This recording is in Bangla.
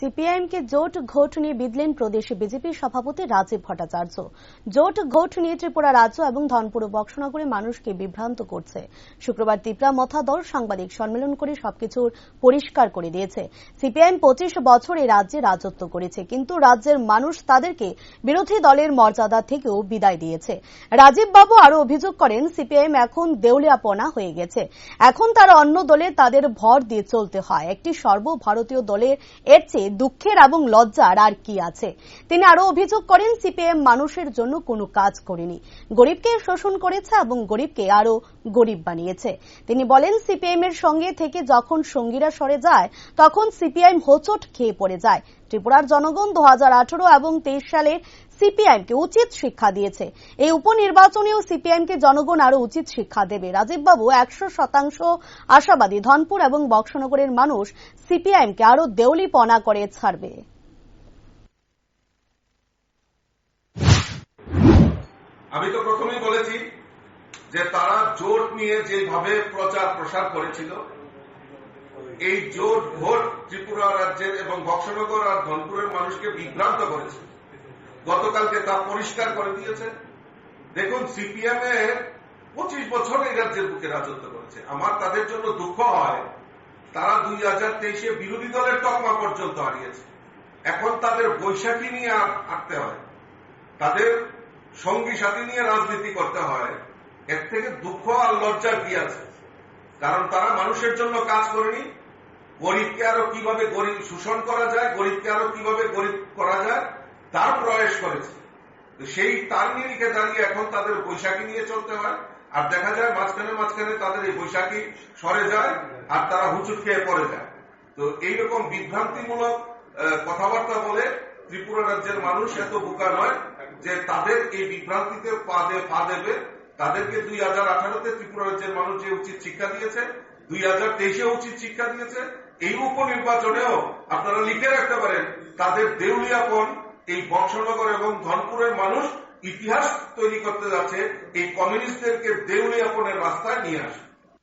সিপিআইএমকে জোট ঘোট নিয়ে বিদলেন প্রদেশ বিজেপি সভাপতি রাজীব ভট্টাচার্য। জোট ঘোট নিয়ে ত্রিপুরা রাজ্য এবং ধনপুর বক্সনগরে মানুষকে বিভ্রান্ত করছে। শুক্রবার ত্রিপুরা মথা দল সাংবাদিক সম্মেলন করে সবকিছু পরিষ্কার করে দিয়েছে। সিপিআইএম পঁচিশ বছর এই রাজ্যে রাজত্ব করেছে, কিন্তু রাজ্যের মানুষ তাদেরকে বিরোধী দলের মর্যাদা থেকেও বিদায় দিয়েছে। রাজীব বাবু আরও অভিযোগ করেন, সিপিআইএম এখন দেউলিয়াপনা হয়ে গেছে। এখন তারা অন্য দলে তাদের ভর দিয়ে চলতে হয়। একটি সর্বভারতীয় দলের এর চেয়ে দুঃখের এবং লজ্জার আর কি আছে? তিনি আরও অভিযোগ করেন, সিপিএম মানুষের জন্য কোনো কাজ করেনি। গরিবকে শোষণ করেছে এবং গরিবকে আরও গরিব বানিয়েছে। তিনি বলেন সিপিএম এর সঙ্গে থেকে যখন সঙ্গীরা সরে যায়, তখন সিপিআইএম হোচট খেয়ে পড়ে যায়। ত্রিপুরার জনগণ দু হাজার আঠারো এবং তেইশ সালে সিপিআইএমকে উচিত শিক্ষা দিয়েছে। এই উপনির্বাচনেও সিপিআইএমকে জনগণ আরও উচিত শিক্ষা দেবে। রাজীববাবু একশো শতাংশ আশাবাদী। ধনপুর এবং বক্সনগরের মানুষ সিপিআইএমকে আরও দেউলিপনা করে ছাড়বে। আমি তো প্রথমেই বলেছি যে তারা জোট নিয়ে যেভাবে প্রচার প্রসার করেছিল, এই জোট ভোট ত্রিপুরা রাজ্যের এবং বক্সনগর আর ধনপুরের মানুষকে বিভ্রান্ত করেছে। গতকালকে তা পরিষ্কার করে দিয়েছে দেখুন, সিপিএম এর পঁচিশ বছর এই রাজ্যের বুকে রাজত্ব করেছে। আমার তাদের জন্য দুঃখ হয়। তারা দুই হাজার তেইশে বিরোধী দলের তকমা পর্যন্ত হারিয়েছে। এখন তাদের বৈশাখী নিয়ে আটতে হয়। তাদের সঙ্গী সাথী নিয়ে রাজনীতি করতে হয়। এর থেকে দুঃখ আর লজ্জার কি আছে? কারণ তারা মানুষের জন্য কাজ করেনি। গরিবকে আরও কীভাবে গরিব শোষণ করা যায়, গরিবকে আরও কীভাবে গরিব করা যায় তার প্রয়াস করেছে। সেই তার নিরিখে দাঁড়িয়ে এখন তাদের বৈশাখী নিয়ে চলতে হয়। আর দেখা যায় মাঝখানে মাঝখানে তাদের এই বৈশাখী সরে যায় আর তারা হুচুট খেয়ে পড়ে যায়। তো এইরকম বিভ্রান্তিমূলক কথাবার্তা বলে ত্রিপুরা রাজ্যের মানুষ এত বোকা নয় যে তাদের এই বিভ্রান্তিতে পা পা দেবে। তাদেরকে দুই হাজার আঠারোতে ত্রিপুরা রাজ্যের মানুষ যে উচিত শিক্ষা দিয়েছে, দুই হাজার তেইশে উচিত শিক্ষা দিয়েছে, এই উপনির্বাচনেও আপনারা লিখে রাখতে পারেন, তাদের দেউলিয়াপন এই বংশনগর এবং ধনপুরের মানুষ ইতিহাস তৈরি করতে যাচ্ছে, এই কমিউনিস্টদেরকে দেউলিয়াপনের রাস্তায় নিয়ে আসে